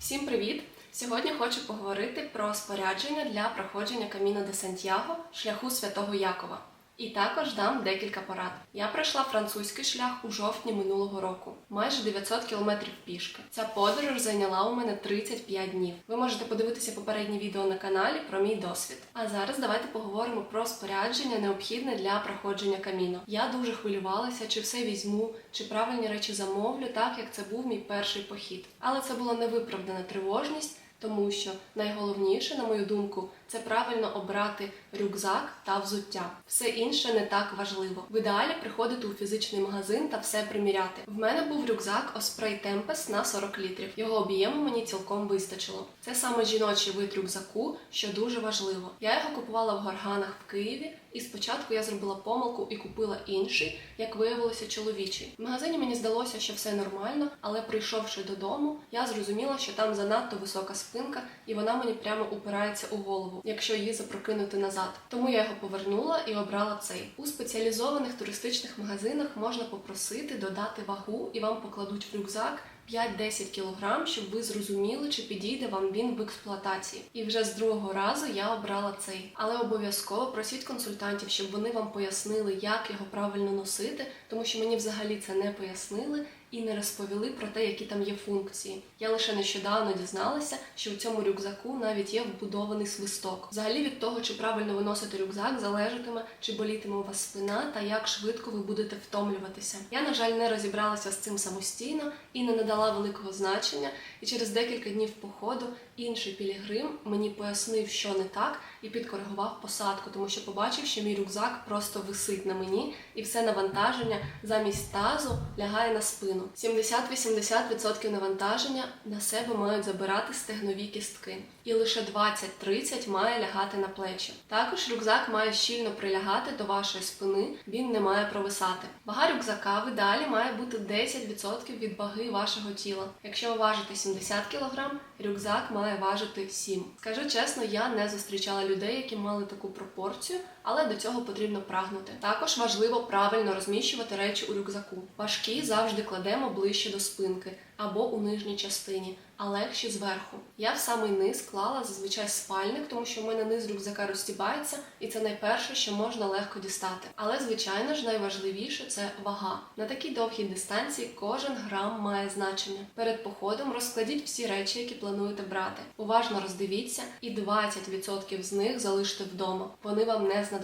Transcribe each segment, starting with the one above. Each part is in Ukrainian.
Всім привіт! Сьогодні хочу поговорити про спорядження для проходження Каміно де Сантьяго, шляху Святого Якова. І також дам декілька порад. Я пройшла французький шлях у жовтні минулого року, майже 900 кілометрів пішки. Ця подорож зайняла у мене 35 днів. Ви можете подивитися попереднє відео на каналі про мій досвід. А зараз давайте поговоримо про спорядження, необхідне для проходження каміно. Я дуже хвилювалася, чи все візьму, чи правильні речі замовлю, так як це був мій перший похід. Але це була невиправдана тривожність. Тому що найголовніше, на мою думку, це правильно обрати рюкзак та взуття. Все інше не так важливо. В ідеалі приходити у фізичний магазин та все приміряти. В мене був рюкзак Osprey Tempest на 40 літрів. Його об'єму мені цілком вистачило. Це саме жіночий вид рюкзаку, що дуже важливо. Я його купувала в горганах в Києві, і спочатку я зробила помилку і купила інший, як виявилося, чоловічий. В магазині мені здалося, що все нормально, але прийшовши додому, я зрозуміла, що там занадто висока спинка, і вона мені прямо упирається у голову, якщо її запрокинути назад. Тому я його повернула і обрала цей. У спеціалізованих туристичних магазинах можна попросити додати вагу, і вам покладуть в рюкзак. 5-10 кілограм, щоб ви зрозуміли, чи підійде вам він в експлуатації. І вже з другого разу я обрала цей. Але обов'язково просіть консультантів, щоб вони вам пояснили, як його правильно носити, тому що мені взагалі це не пояснили і не розповіли про те, які там є функції. Я лише нещодавно дізналася, що у цьому рюкзаку навіть є вбудований свисток. Взагалі від того, чи правильно виносити рюкзак, залежатиме, чи болітиме у вас спина та як швидко ви будете втомлюватися. Я, на жаль, не розібралася з цим самостійно і не надала великого значення. І через декілька днів походу інший пілігрим мені пояснив, що не так, і підкоригував посадку, тому що побачив, що мій рюкзак просто висить на мені, і все навантаження замість тазу лягає на спину. 70-80% навантаження на себе мають забирати стегнові кістки, і лише 20-30 має лягати на плечі. Також рюкзак має щільно прилягати до вашої спини, він не має провисати. Вага рюкзака в ідеалі має бути 10% від ваги вашого тіла. Якщо ви важите 70 кг, рюкзак має важити 7. Скажу чесно, я не зустрічала людей, які мали таку пропорцію, але до цього потрібно прагнути. Також важливо правильно розміщувати речі у рюкзаку. Важкі завжди кладемо ближче до спинки або у нижній частині, а легші зверху. Я в самий низ клала зазвичай спальник, тому що в мене низ рюкзака розстібається, і це найперше, що можна легко дістати. Але, звичайно ж, найважливіше це вага. На такій довгій дистанції кожен грам має значення. Перед походом розкладіть всі речі, які плануєте брати. Уважно роздивіться, і 20% з них залиште вдома. Вони вам не знадобляться.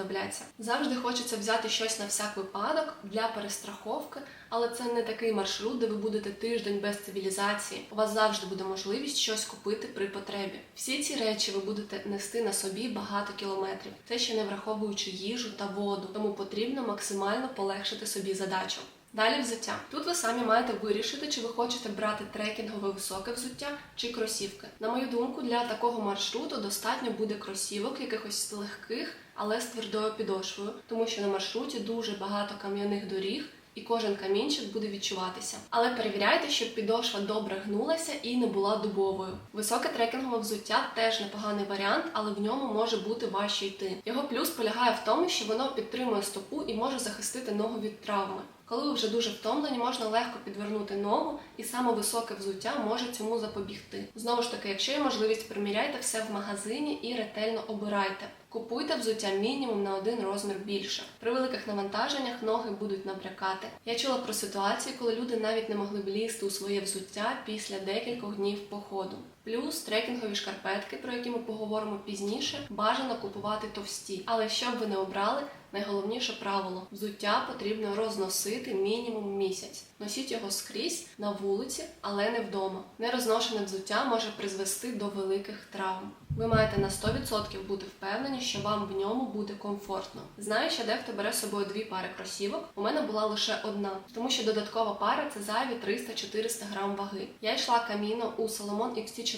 Завжди хочеться взяти щось на всяк випадок для перестраховки, але це не такий маршрут, де ви будете тиждень без цивілізації. У вас завжди буде можливість щось купити при потребі. Всі ці речі ви будете нести на собі багато кілометрів. Це ще не враховуючи їжу та воду, тому потрібно максимально полегшити собі задачу. Далі взуття. Тут ви самі маєте вирішити, чи ви хочете брати трекінгове високе взуття чи кросівки. На мою думку, для такого маршруту достатньо буде кросівок, якихось легких, але з твердою підошвою, тому що на маршруті дуже багато кам'яних доріг. І кожен камінчик буде відчуватися. Але перевіряйте, щоб підошва добре гнулася і не була дубовою. Високе трекінгове взуття теж непоганий варіант, але в ньому може бути важче йти. Його плюс полягає в тому, що воно підтримує стопу і може захистити ногу від травми. Коли ви вже дуже втомлені, можна легко підвернути ногу, і саме високе взуття може цьому запобігти. Знову ж таки, якщо є можливість, приміряйте все в магазині і ретельно обирайте. Купуйте взуття мінімум на один розмір більше. При великих навантаженнях ноги будуть набрякати. Я чула про ситуації, коли люди навіть не могли влізти у своє взуття після декількох днів походу. Плюс трекінгові шкарпетки, про які ми поговоримо пізніше, бажано купувати товсті. Але щоб ви не обрали, найголовніше правило взуття потрібно розносити мінімум місяць. Носіть його скрізь на вулиці, але не вдома. Нерозношене взуття може призвести до великих травм. Ви маєте на 100% бути впевнені, що вам в ньому буде комфортно. Знаю, що дехто бере з собою дві пари кросівок. У мене була лише одна, тому що додаткова пара це зайві 300-400 грам ваги. Я йшла каміно у Salomon XT4,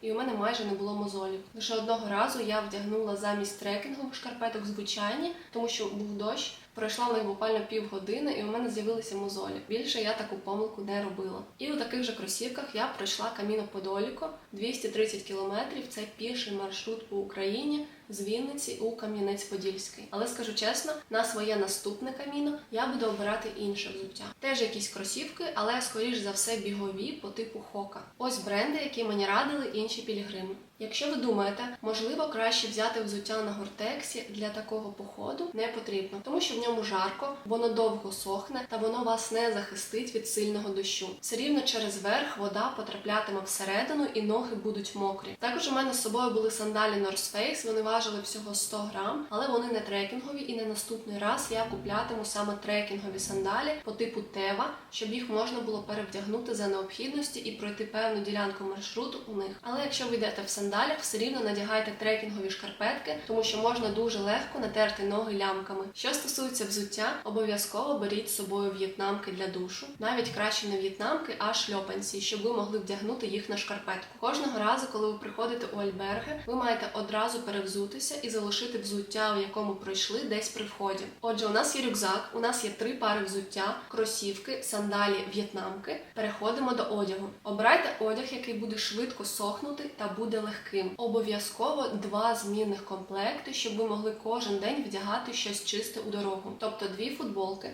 і у мене майже не було мозолів. Лише одного разу я вдягнула замість трекінгових шкарпеток звичайні, тому що був дощ. Пройшла в них буквально півгодини, і у мене з'явилися мозолі. Більше я таку помилку не робила. І у таких же кросівках я пройшла каміно Подоліко 230 кілометрів. Це піший маршрут по Україні. З Вінниці у Кам'янець-Подільський. Але скажу чесно, на своє наступне каміно я буду обирати інше взуття. Теж якісь кросівки, але скоріш за все бігові по типу хока. Ось бренди, які мені радили інші пілігрими. Якщо ви думаєте, можливо краще взяти взуття на гортексі для такого походу, не потрібно, тому що в ньому жарко, воно довго сохне та воно вас не захистить від сильного дощу. Все рівно через верх вода потраплятиме всередину і ноги будуть мокрі. Також у мене з собою були сандалі North Face, вони важили всього 100 грам, але вони не трекінгові, і на наступний раз я куплятиму саме трекінгові сандалі по типу Тева, щоб їх можна було перевдягнути за необхідності і пройти певну ділянку маршруту у них. Але якщо ви йдете в сандалях, все рівно надягайте трекінгові шкарпетки, тому що можна дуже легко натерти ноги лямками. Що стосується взуття, обов'язково беріть з собою в'єтнамки для душу, навіть краще не в'єтнамки, а шльопанці, щоб ви могли вдягнути їх на шкарпетку. Кожного разу, коли ви приходите у альберги, ви маєте одразу перевзутися і залишити взуття, у якому пройшли десь при вході. Отже, у нас є рюкзак, у нас є три пари взуття, кросівки, сандалі, в'єтнамки. Переходимо до одягу. Обирайте одяг, який буде швидко сохнути та буде легким. Обов'язково два змінних комплекти, щоб ви могли кожен день вдягати щось чисте у дорогу, тобто дві футболки.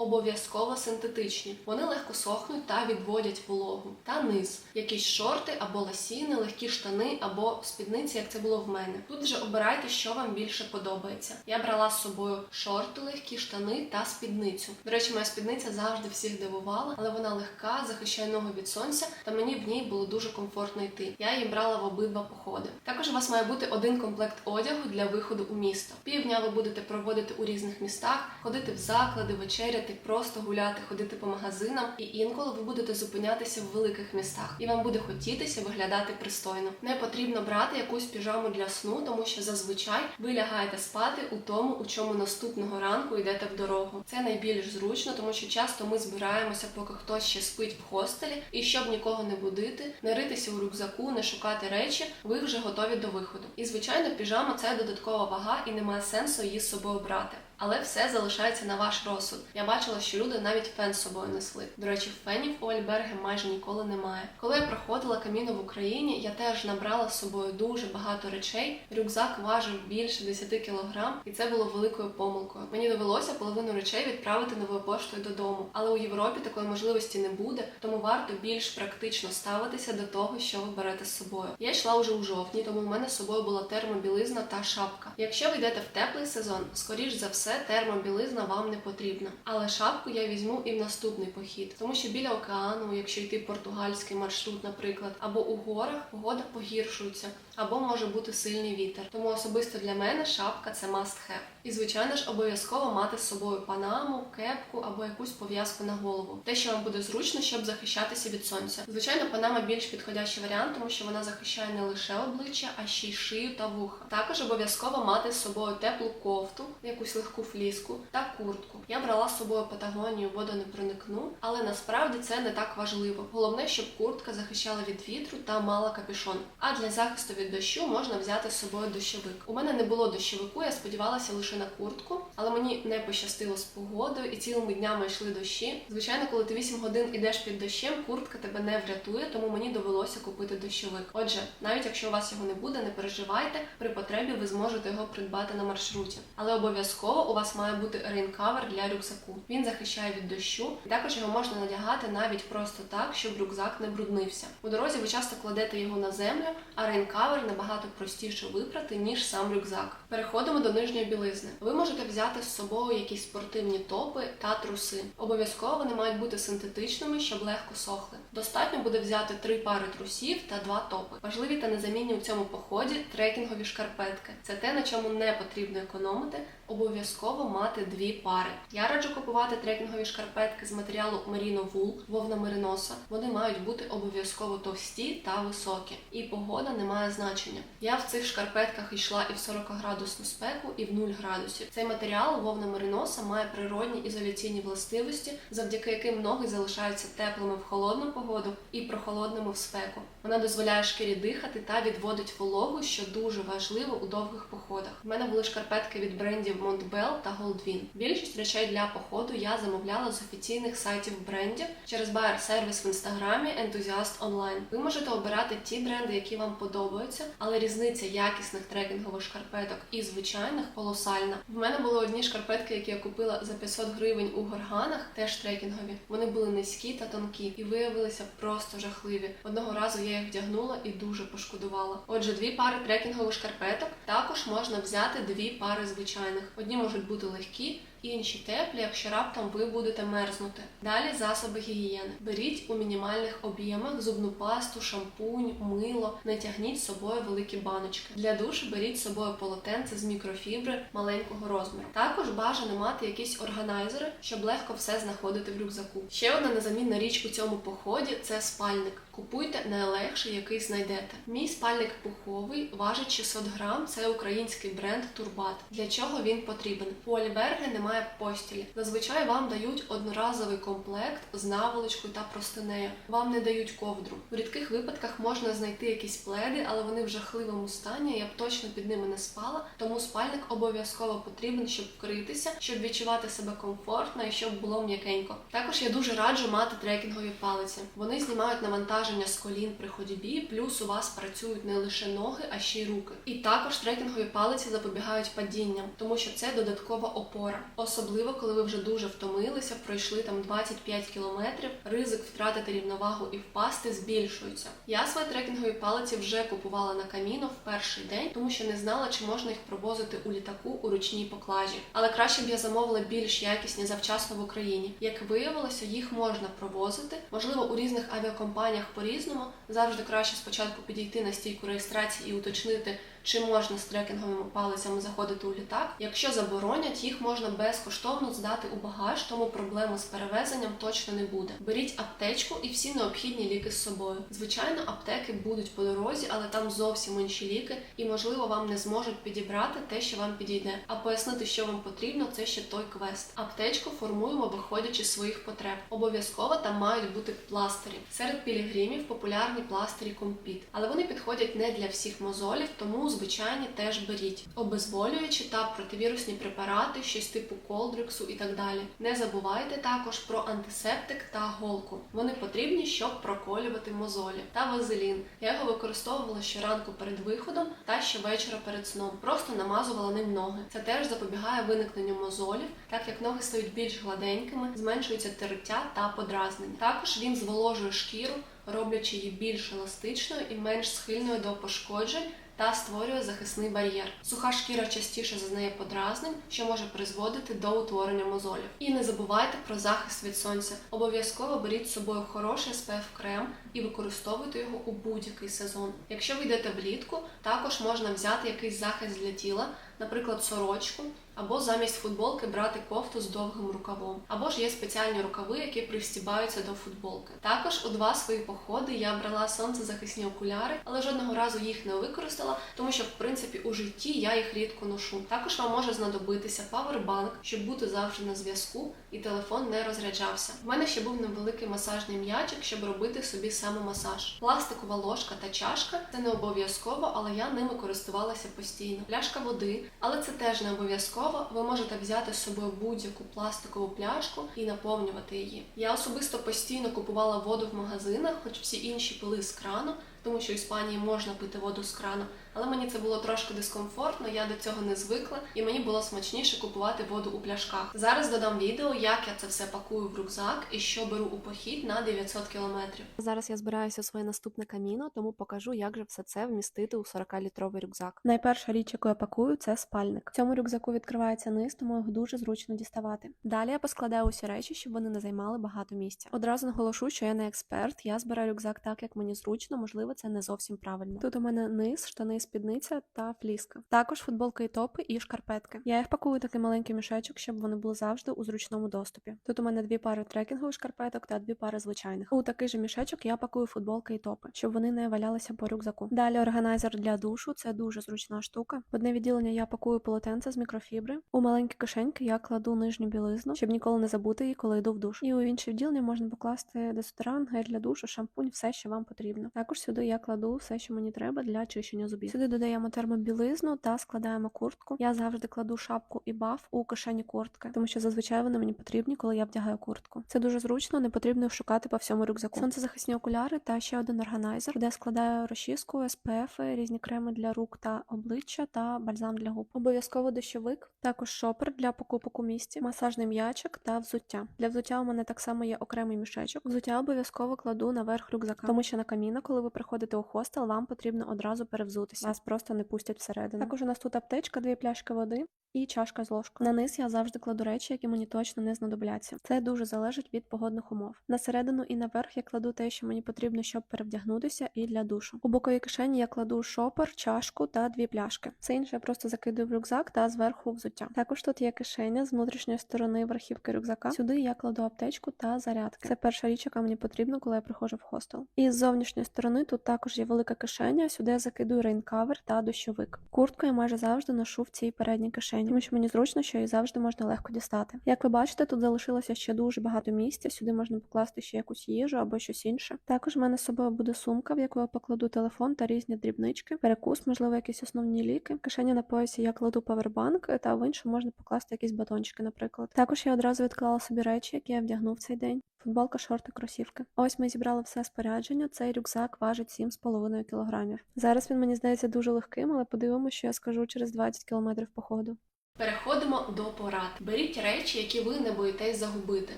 Обов'язково синтетичні. Вони легко сохнуть та відводять вологу. Та низ, якісь шорти або ласіни, легкі штани або спідниці, як це було в мене. Тут вже обирайте, що вам більше подобається. Я брала з собою шорти, легкі штани та спідницю. До речі, моя спідниця завжди всіх дивувала, але вона легка, захищає ноги від сонця, та мені в ній було дуже комфортно йти. Я її брала в обидва походи. Також у вас має бути один комплект одягу для виходу у місто. Півдня ви будете проводити у різних містах, ходити в заклади, вечеряти, просто гуляти, ходити по магазинам, і інколи ви будете зупинятися в великих містах, і вам буде хотітися виглядати пристойно. Не потрібно брати якусь піжаму для сну, тому що зазвичай ви лягаєте спати у тому, у чому наступного ранку йдете в дорогу. Це найбільш зручно, тому що часто ми збираємося, поки хтось ще спить в хостелі, і щоб нікого не будити, не ритися у рюкзаку, не шукати речі, ви вже готові до виходу. І звичайно, піжама це додаткова вага, і немає сенсу її з собою брати. Але все залишається на ваш розсуд. Я бачила, що люди навіть фен з собою несли. До речі, фенів у Альберги майже ніколи немає. Коли я проходила каміно в Україні, я теж набрала з собою дуже багато речей. Рюкзак важив більше 10 кілограм, і це було великою помилкою. Мені довелося половину речей відправити новою поштою додому. Але у Європі такої можливості не буде, тому варто більш практично ставитися до того, що ви берете з собою. Я йшла уже у жовтні, тому в мене з собою була термобілизна та шапка. Якщо ви йдете в теплий сезон, скоріш за все все термобілизна вам не потрібна. Але шапку я візьму і в наступний похід, тому що біля океану, якщо йти португальський маршрут, наприклад, або у горах погода погіршується, або може бути сильний вітер. Тому особисто для мене шапка це must have. І звичайно ж обов'язково мати з собою панаму, кепку або якусь пов'язку на голову. Те, що вам буде зручно, щоб захищатися від сонця. Звичайно, панама більш підходящий варіант, тому що вона захищає не лише обличчя, а ще й шию та вуха. Також обов'язково мати з собою теплу кофту, якусь легку фліску та куртку. Я брала з собою патагонію водонепроникну, але насправді це не так важливо. Головне, щоб куртка захищала від вітру та мала капюшон. А для захисту від дощу можна взяти з собою дощовик. У мене не було дощовику, я сподівалася лише на куртку, але мені не пощастило з погодою і цілими днями йшли дощі. Звичайно, коли ти 8 годин ідеш під дощем, куртка тебе не врятує, тому мені довелося купити дощовик. Отже, навіть якщо у вас його не буде, не переживайте. При потребі ви зможете його придбати на маршруті. Але обов'язково у вас має бути рейнкавер для рюкзаку. Він захищає від дощу, і також його можна надягати навіть просто так, щоб рюкзак не бруднився. У дорозі ви часто кладете його на землю, а рейнкавер набагато простіше випрати, ніж сам рюкзак. Переходимо до нижньої білизни. Ви можете взяти з собою якісь спортивні топи та труси. Обов'язково вони мають бути синтетичними, щоб легко сохли. Достатньо буде взяти три пари трусів та два топи. Важливі та незамінні у цьому поході трекінгові шкарпетки. Це те, на чому не потрібно економити. Обов'язково мати дві пари. Я раджу купувати трекінгові шкарпетки з матеріалу Merino Wool, вовна мериноса. Вони мають бути обов'язково товсті та високі. І погода не має значення. Я в цих шкарпетках йшла і в 40 градусну спеку, і в 0 градусів. Цей матеріал вовна мериноса має природні ізоляційні властивості, завдяки яким ноги залишаються теплими в холодну погоду і прохолодними в спеку. Вона дозволяє шкірі дихати та відводить вологу, що дуже важливо у довгих походах. У мене були шкарпетки від брендів Montbell та Goldwyn. Більшість речей для походу я замовляла з офіційних сайтів брендів через Buyer сервіс в інстаграмі Enthusiast Online. Ви можете обирати ті бренди, які вам подобаються, але різниця якісних трекінгових шкарпеток і звичайних колосальна. В мене були одні шкарпетки, які я купила за 500 гривень у горганах, теж трекінгові. Вони були низькі та тонкі і виявилися просто жахливі. Одного разу я їх вдягнула і дуже пошкодувала. Отже, дві пари трекінгових шкарпеток також можна взяти дві пари звичайних. Одні можуть бути легкі. Інші теплі, якщо раптом ви будете мерзнути. Далі засоби гігієни. Беріть у мінімальних об'ємах зубну пасту, шампунь, мило. Не тягніть з собою великі баночки. Для душу беріть з собою полотенце з мікрофібри маленького розміру. Також бажано мати якісь органайзери, щоб легко все знаходити в рюкзаку. Ще одна незамінна річ у цьому поході це спальник. Купуйте найлегший, який знайдете. Мій спальник пуховий важить 600 грам. Це український бренд Турбат. Для чого він потрібен? У Альберги немає постілі. Зазвичай вам дають одноразовий комплект з наволочкою та простинею. Вам не дають ковдру. В рідких випадках можна знайти якісь пледи, але вони в жахливому стані. Я б точно під ними не спала. Тому спальник обов'язково потрібен, щоб вкритися, щоб відчувати себе комфортно і щоб було м'якенько. Також я дуже раджу мати трекінгові палиці. Вони знімають навантаження з колін при ходьбі, плюс у вас працюють не лише ноги, а ще й руки. І також трекінгові палиці запобігають падінням, тому що це додаткова опора. Особливо, коли ви вже дуже втомилися, пройшли там 25 кілометрів, ризик втратити рівновагу і впасти збільшується. Я свої трекінгові палиці вже купувала на каміно в перший день, тому що не знала, чи можна їх провозити у літаку у ручній поклажі. Але краще б я замовила більш якісні завчасно в Україні. Як виявилося, їх можна провозити. Можливо, у різних авіакомпаніях по-різному. Завжди краще спочатку підійти на стійку реєстрації і уточнити. Чи можна з трекінговими палицями заходити у літак? Якщо заборонять, їх можна безкоштовно здати у багаж, тому проблеми з перевезенням точно не буде. Беріть аптечку і всі необхідні ліки з собою. Звичайно, аптеки будуть по дорозі, але там зовсім інші ліки, і можливо вам не зможуть підібрати те, що вам підійде. А пояснити, що вам потрібно, це ще той квест. Аптечку формуємо, виходячи з своїх потреб. Обов'язково там мають бути пластирі. Серед пілігримів популярні пластирі компіт, але вони підходять не для всіх мозолів, тому звичайні теж беріть. Обезболюючі та противірусні препарати, щось типу колдриксу і так далі. Не забувайте також про антисептик та голку. Вони потрібні, щоб проколювати мозолі та вазелін. Я його використовувала щоранку перед виходом та щовечора перед сном. Просто намазувала ним ноги. Це теж запобігає виникненню мозолів, так як ноги стають більш гладенькими, зменшується тертя та подразнення. Також він зволожує шкіру, роблячи її більш еластичною і менш схильною до пошкоджень та створює захисний бар'єр. Суха шкіра частіше зазнає подразнень, що може призводити до утворення мозолів. І не забувайте про захист від сонця. Обов'язково беріть з собою хороший spf крем і використовуйте його у будь-який сезон. Якщо ви йдете влітку, також можна взяти якийсь захист для тіла, наприклад, сорочку. Або замість футболки брати кофту з довгим рукавом, або ж є спеціальні рукави, які пристібаються до футболки. Також у два свої походи я брала сонцезахисні окуляри, але жодного разу їх не використала, тому що в принципі у житті я їх рідко ношу. Також вам може знадобитися павербанк, щоб бути завжди на зв'язку, і телефон не розряджався. В мене ще був невеликий масажний м'ячик, щоб робити собі самомасаж. Пластикова ложка та чашка це не обов'язково, але я ними користувалася постійно. Пляшка води, але це теж не обов'язково. Ви можете взяти з собою будь-яку пластикову пляшку і наповнювати її. Я особисто постійно купувала воду в магазинах, хоч всі інші пили з крану, тому що в Іспанії можна пити воду з крану. Але мені це було трошки дискомфортно, я до цього не звикла, і мені було смачніше купувати воду у пляшках. Зараз додам відео, як я це все пакую в рюкзак і що беру у похід на 900 кілометрів. Зараз я збираюся у своє наступне каміно, тому покажу, як же все це вмістити у 40-літровий рюкзак. Найперша річ, яку я пакую, це спальник. В цьому рюкзаку відкривається низ, тому його дуже зручно діставати. Далі я поскладаю усі речі, щоб вони не займали багато місця. Одразу наголошу, що я не експерт, я збираю рюкзак так, як мені зручно, можливо, це не зовсім правильно. Тут у мене низ, штани, спідниця та фліска. Також футболка і топи і шкарпетки. Я їх пакую такий маленький мішечок, щоб вони були завжди у зручному доступі. Тут у мене дві пари трекінгових шкарпеток та дві пари звичайних. У такий же мішечок я пакую футболки і топи, щоб вони не валялися по рюкзаку. Далі органайзер для душу це дуже зручна штука. В одне відділення я пакую полотенце з мікрофібри. У маленькі кишеньки я кладу нижню білизну, щоб ніколи не забути її, коли йду в душ. І у інше відділення можна покласти дезодорант, гель для душу, шампунь, все, що вам потрібно. Також сюди я кладу все, що мені треба для чищення зубів. Сюди додаємо термобілизну та складаємо куртку. Я завжди кладу шапку і баф у кишені куртки, тому що зазвичай вони мені потрібні, коли я вдягаю куртку. Це дуже зручно, не потрібно шукати по всьому рюкзаку. Сонцезахисні окуляри та ще один органайзер, де складаю розчіску, СПФ, різні креми для рук та обличчя та бальзам для губ. Обов'язково дощовик, також шопер для покупок у місті, масажний м'ячик та взуття. Для взуття у мене так само є окремий мішечок. Взуття обов'язково кладу наверх рюкзака, тому що на каміна, коли ви приходите у хостел, вам потрібно одразу перевзутися. Вас просто не пустять всередину. Також у нас тут аптечка, дві пляшки води. І чашка з ложкою. На низ я завжди кладу речі, які мені точно не знадобляться. Це дуже залежить від погодних умов. На середину і наверх я кладу те, що мені потрібно, щоб перевдягнутися, і для душу. У боковій кишені я кладу шопер, чашку та дві пляшки. Все інше я просто закидую в рюкзак та зверху взуття. Також тут є кишеня з внутрішньої сторони верхівки рюкзака. Сюди я кладу аптечку та зарядки. Це перша річ, яка мені потрібна, коли я приходжу в хостел. І з зовнішньої сторони тут також є велика кишеня. Сюди я закидую рейнкавер та дощовик. Куртку я майже завжди ношу в цій передній кишені, тому що мені зручно, що її завжди можна легко дістати. Як ви бачите, тут залишилося ще дуже багато місця. Сюди можна покласти ще якусь їжу або щось інше. Також в мене з собою буде сумка, в яку я покладу телефон та різні дрібнички, перекус, можливо, якісь основні ліки. В кишені на поясі я кладу павербанк, та в іншу можна покласти якісь батончики, наприклад. Також я одразу відклала собі речі, які я вдягнув цей день. Футболка, шорти, кросівки. Ось ми зібрали все спорядження. Цей рюкзак важить 7,5 кілограмів. Зараз він мені здається дуже легким, але подивимося, що я скажу через 20 кілометрів походу. Переходимо до порад. Беріть речі, які ви не боїтесь загубити.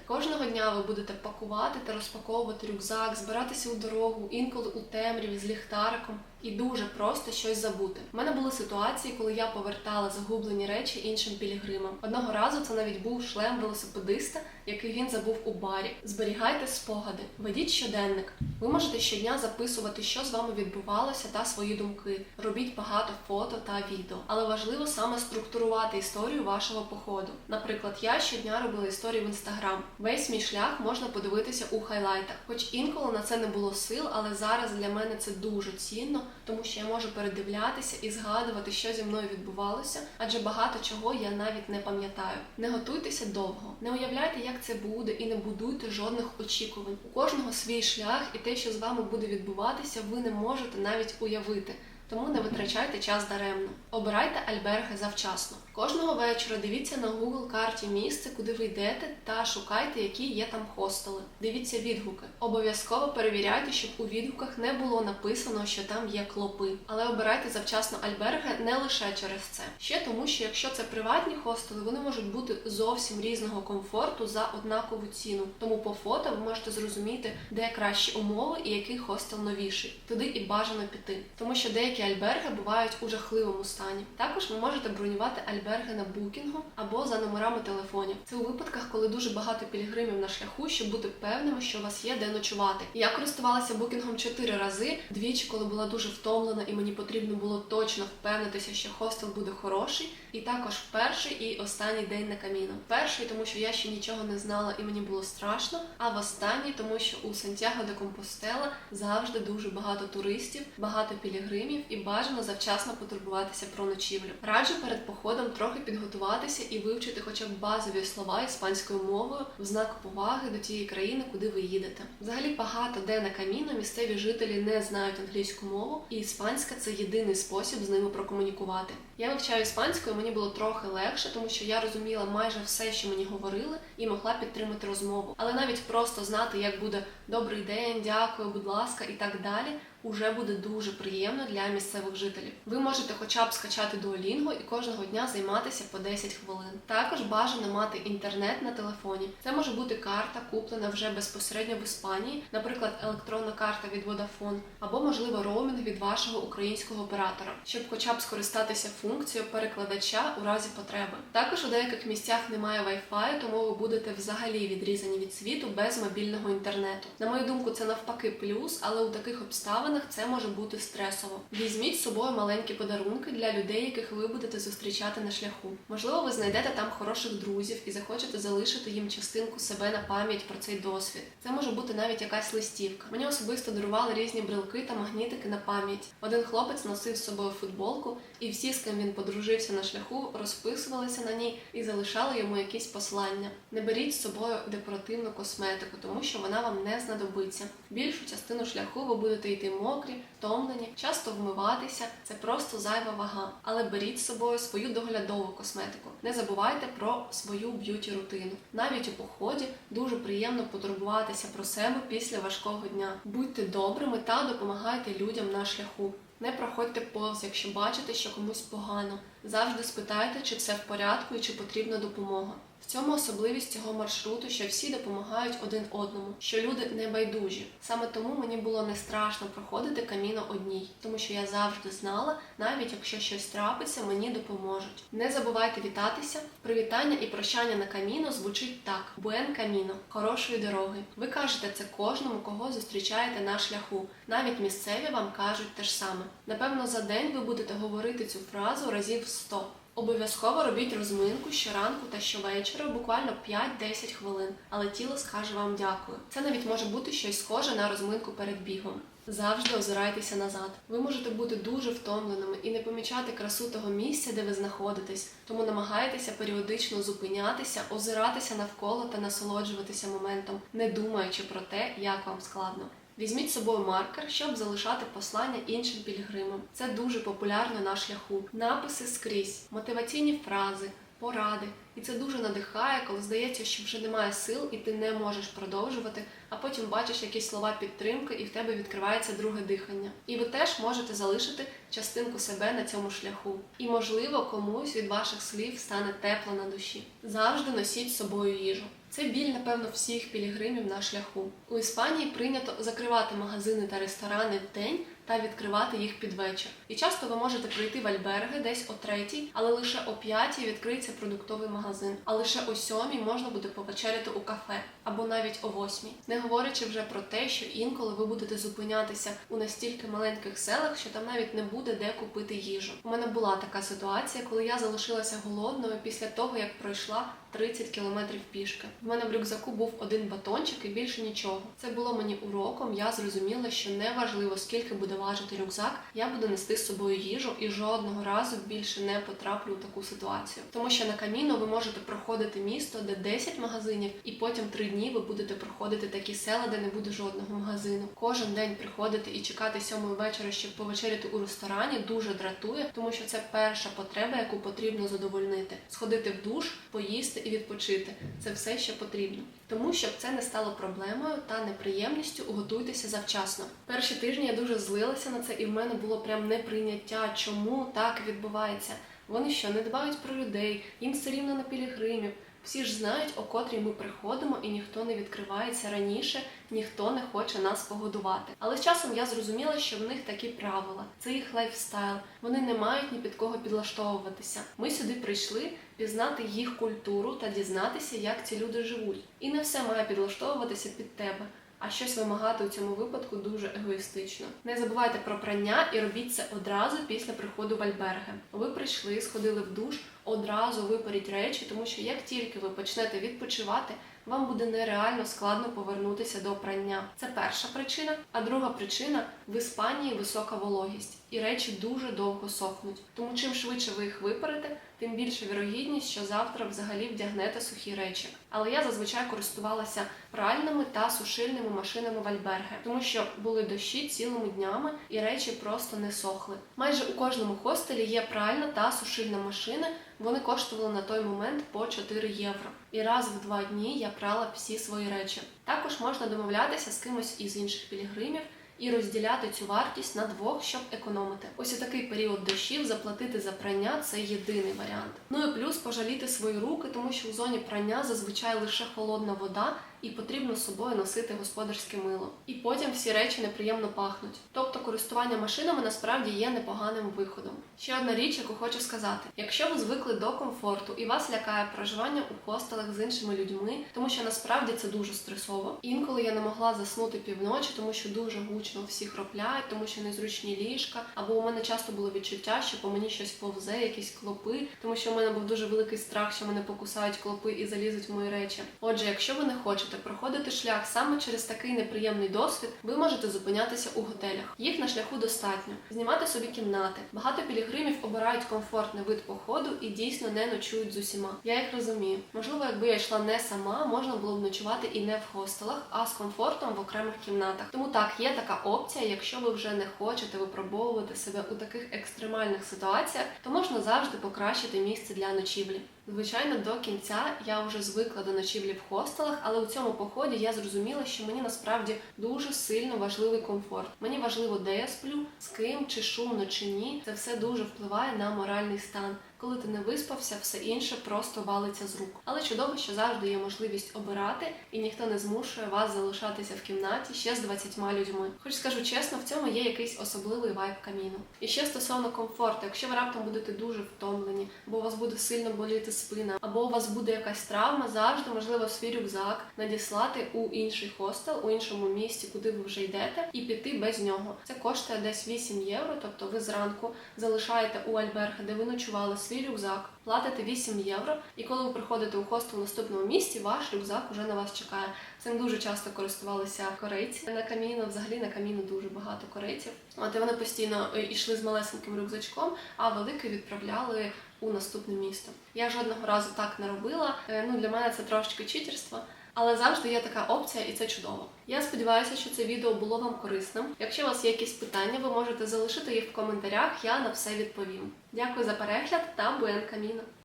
Кожного дня ви будете пакувати та розпаковувати рюкзак, збиратися у дорогу, інколи у темряві з ліхтариком. І дуже просто щось забути. У мене були ситуації, коли я повертала загублені речі іншим пілігримам. Одного разу це навіть був шлем велосипедиста, який він забув у барі. Зберігайте спогади, ведіть щоденник. Ви можете щодня записувати, що з вами відбувалося, та свої думки. Робіть багато фото та відео. Але важливо саме структурувати історію вашого походу. Наприклад, я щодня робила історії в інстаграм. Весь мій шлях можна подивитися у хайлайтах. Хоч інколи на це не було сил, але зараз для мене це дуже цінно, тому що я можу передивлятися і згадувати, що зі мною відбувалося, адже багато чого я навіть не пам'ятаю. Не готуйтеся довго, не уявляйте, як це буде, і не будуйте жодних очікувань. У кожного свій шлях, і те, що з вами буде відбуватися, ви не можете навіть уявити. Тому не витрачайте час даремно. Обирайте альберги завчасно. Кожного вечора дивіться на Google карті місце, куди ви йдете, та шукайте, які є там хостели. Дивіться відгуки. Обов'язково перевіряйте, щоб у відгуках не було написано, що там є клопи. Але обирайте завчасно альберги не лише через це. Ще тому, що якщо це приватні хостели, вони можуть бути зовсім різного комфорту за однакову ціну. Тому по фото ви можете зрозуміти, де кращі умови і який хостел новіший. Туди і бажано піти, тому що деякі альберги бувають у жахливому стані. Також ви можете бронювати альберги на букінгу або за номерами телефонів. Це у випадках, коли дуже багато пілігримів на шляху, щоб бути певними, що у вас є де ночувати. Я користувалася букінгом чотири рази, двічі, коли була дуже втомлена, і мені потрібно було точно впевнитися, що хостел буде хороший. І також перший і останній день на каміно. Перший, тому що я ще нічого не знала і мені було страшно. А в останній, тому що у Сантьяго де Компостела завжди дуже багато туристів, багато пілігримів і бажано завчасно потурбуватися про ночівлю. Раджу перед походом трохи підготуватися і вивчити хоча б базові слова іспанською мовою в знак поваги до тієї країни, куди ви їдете. Взагалі багато де на каміно місцеві жителі не знають англійську мову, і іспанська це єдиний спосіб з ними прокомунікувати. Я вивчаю іспанську, і мені було трохи легше, тому що я розуміла майже все, що мені говорили, і могла підтримати розмову. Але навіть просто знати, як буде добрий день, дякую, будь ласка, і так далі. Уже буде дуже приємно для місцевих жителів. Ви можете хоча б скачати Duolingo і кожного дня займатися по 10 хвилин. Також бажано мати інтернет на телефоні. Це може бути карта, куплена вже безпосередньо в Іспанії, наприклад, електронна карта від Vodafone, або можливо роумінг від вашого українського оператора, щоб хоча б скористатися функцією перекладача у разі потреби. Також у деяких місцях немає Wi-Fi, тому ви будете взагалі відрізані від світу без мобільного інтернету. На мою думку, це навпаки плюс, але у таких обставинах це може бути стресово. Візьміть з собою маленькі подарунки для людей, яких ви будете зустрічати на шляху. Можливо, ви знайдете там хороших друзів і захочете залишити їм частинку себе на пам'ять про цей досвід. Це може бути навіть якась листівка. Мені особисто дарували різні брелки та магнітики на пам'ять. Один хлопець носив з собою футболку, і всі, з ким він подружився на шляху, розписувалися на ній і залишали йому якісь послання. Не беріть з собою декоративну косметику, тому що вона вам не знадобиться. Більшу частину шляху ви будете йти мокрі, втомлені, часто вмиватися це просто зайва вага. Але беріть з собою свою доглядову косметику. Не забувайте про свою б'юті рутину. Навіть у поході дуже приємно потурбуватися про себе після важкого дня. Будьте добрими та допомагайте людям на шляху. Не проходьте повз, якщо бачите, що комусь погано. Завжди спитайте, чи все в порядку і чи потрібна допомога. В цьому особливість цього маршруту, що всі допомагають один одному, що люди не байдужі. Саме тому мені було не страшно проходити каміно одній, тому що я завжди знала, навіть якщо щось трапиться, мені допоможуть. Не забувайте вітатися. Привітання і прощання на каміно звучить так: Буен каміно, хорошої дороги. Ви кажете це кожному, кого зустрічаєте на шляху. Навіть місцеві вам кажуть те ж саме. Напевно, за день ви будете говорити цю фразу разів 100. Обов'язково робіть розминку щоранку та щовечора, буквально 5-10 хвилин, але тіло скаже вам дякую. Це навіть може бути щось схоже на розминку перед бігом. Завжди озирайтеся назад. Ви можете бути дуже втомленими і не помічати красу того місця, де ви знаходитесь, тому намагайтеся періодично зупинятися, озиратися навколо та насолоджуватися моментом, не думаючи про те, як вам складно. Візьміть з собою маркер, щоб залишати послання іншим пілігримам. Це дуже популярно на шляху. Написи скрізь, мотиваційні фрази, поради. І це дуже надихає, коли здається, що вже немає сил і ти не можеш продовжувати, а потім бачиш якісь слова підтримки, і в тебе відкривається друге дихання. І ви теж можете залишити частинку себе на цьому шляху. І, можливо, комусь від ваших слів стане тепло на душі. Завжди носіть з собою їжу. Це біль, напевно, всіх пілігримів на шляху. У Іспанії прийнято закривати магазини та ресторани в день та відкривати їх під вечір. І часто ви можете прийти в альберги десь о третій, але лише о п'ятій відкриється продуктовий магазин. А лише о сьомій можна буде повечеряти у кафе або навіть о восьмій. Не говорячи вже про те, що інколи ви будете зупинятися у настільки маленьких селах, що там навіть не буде де купити їжу. У мене була така ситуація, коли я залишилася голодною після того, як пройшла 30 кілометрів пішки. В мене в рюкзаку був один батончик і більше нічого. Це було мені уроком. Я зрозуміла, що неважливо скільки буде важити рюкзак, я буду нести з собою їжу і жодного разу більше не потраплю у таку ситуацію. Тому що на каміно ви можете проходити місто, де 10 магазинів, і потім 3 дні ви будете проходити такі села, де не буде жодного магазину. Кожен день приходити і чекати сьомої вечора, щоб повечеряти у ресторані, дуже дратує, тому що це перша потреба, яку потрібно задовольнити: сходити в душ, поїсти і відпочити. Це все, що потрібно. Тому щоб це не стало проблемою та неприємністю, готуйтеся завчасно. Перші тижні я дуже злилася на це, і в мене було прям неприйняття, чому так відбувається. Вони що не дбають про людей, їм все рівно на пілігримів. Всі ж знають, о котрій ми приходимо, і ніхто не відкривається раніше, ніхто не хоче нас погодувати. Але з часом я зрозуміла, що в них такі правила, це їх лайфстайл. Вони не мають ні під кого підлаштовуватися. Ми сюди прийшли пізнати їх культуру та дізнатися, як ці люди живуть. І не все має підлаштовуватися під тебе. А щось вимагати у цьому випадку дуже егоїстично. Не забувайте про прання і робіть це одразу після приходу в альберги. Ви прийшли, сходили в душ, одразу випаріть речі, тому що як тільки ви почнете відпочивати, вам буде нереально складно повернутися до прання. Це перша причина. А друга причина в Іспанії висока вологість, і речі дуже довго сохнуть. Тому чим швидше ви їх випарите, тим більша вірогідність, що завтра взагалі вдягнете сухі речі. Але я зазвичай користувалася пральними та сушильними машинами в альберге, тому що були дощі цілими днями і речі просто не сохли. Майже у кожному хостелі є пральна та сушильна машини. Вони коштували на той момент по 4 євро. І раз в два дні я прала всі свої речі. Також можна домовлятися з кимось із інших пілігримів і розділяти цю вартість на двох, щоб економити. Ось у такий період дощів заплатити за прання це єдиний варіант. Ну і плюс пожаліти свої руки, тому що у зоні прання зазвичай лише холодна вода. І потрібно з собою носити господарське мило. І потім всі речі неприємно пахнуть. Тобто користування машинами насправді є непоганим виходом. Ще одна річ, яку хочу сказати: якщо ви звикли до комфорту і вас лякає проживання у хостелах з іншими людьми, тому що насправді це дуже стресово. Інколи я не могла заснути півночі, тому що дуже гучно всі хропляють, тому що незручні ліжка. Або у мене часто було відчуття, що по мені щось повзе, якісь клопи, тому що у мене був дуже великий страх, що мене покусають клопи і залізуть в мої речі. Отже, якщо ви не хочете хочете проходити шлях саме через такий неприємний досвід, ви можете зупинятися у готелях. Їх на шляху достатньо. Знімати собі кімнати. Багато пілігримів обирають комфортний вид походу і дійсно не ночують з усіма. Я їх розумію. Можливо, якби я йшла не сама, можна було б ночувати і не в хостелах, а з комфортом в окремих кімнатах. Тому так, є така опція. Якщо ви вже не хочете випробовувати себе у таких екстремальних ситуаціях, то можна завжди покращити місце для ночівлі. Звичайно, до кінця я вже звикла до ночівлі в хостелах, але у цьому поході я зрозуміла, що мені насправді дуже сильно важливий комфорт. Мені важливо, де я сплю, з ким, чи шумно, чи ні. Це все дуже впливає на моральний стан. Коли ти не виспався, все інше просто валиться з рук. Але чудово, що завжди є можливість обирати, і ніхто не змушує вас залишатися в кімнаті ще з 20 людьми. Хоч скажу чесно, в цьому є якийсь особливий вайб каміну. І ще стосовно комфорту, якщо ви раптом будете дуже втомлені, або у вас буде сильно боліти спина, або у вас буде якась травма, завжди можливо свій рюкзак надіслати у інший хостел, у іншому місті, куди ви вже йдете, і піти без нього. Це коштує десь 8 євро. Тобто ви зранку залишаєте у альберга, де ви ночували свій рюкзак, платите 8 євро, і коли ви приходите у хостел в наступному місті, ваш рюкзак уже на вас чекає. Цим дуже часто користувалися корейці на каміну. Взагалі на каміну дуже багато корейців. От і вони постійно е, йшли з малесеньким рюкзачком, а великий відправляли у наступне місто. Я жодного разу так не робила. Е, Ну для мене це трошечки читерство. Але завжди є така опція, і це чудово. Я сподіваюся, що це відео було вам корисним. Якщо у вас є якісь питання, ви можете залишити їх в коментарях. Я на все відповім. Дякую за перегляд та буен каміно!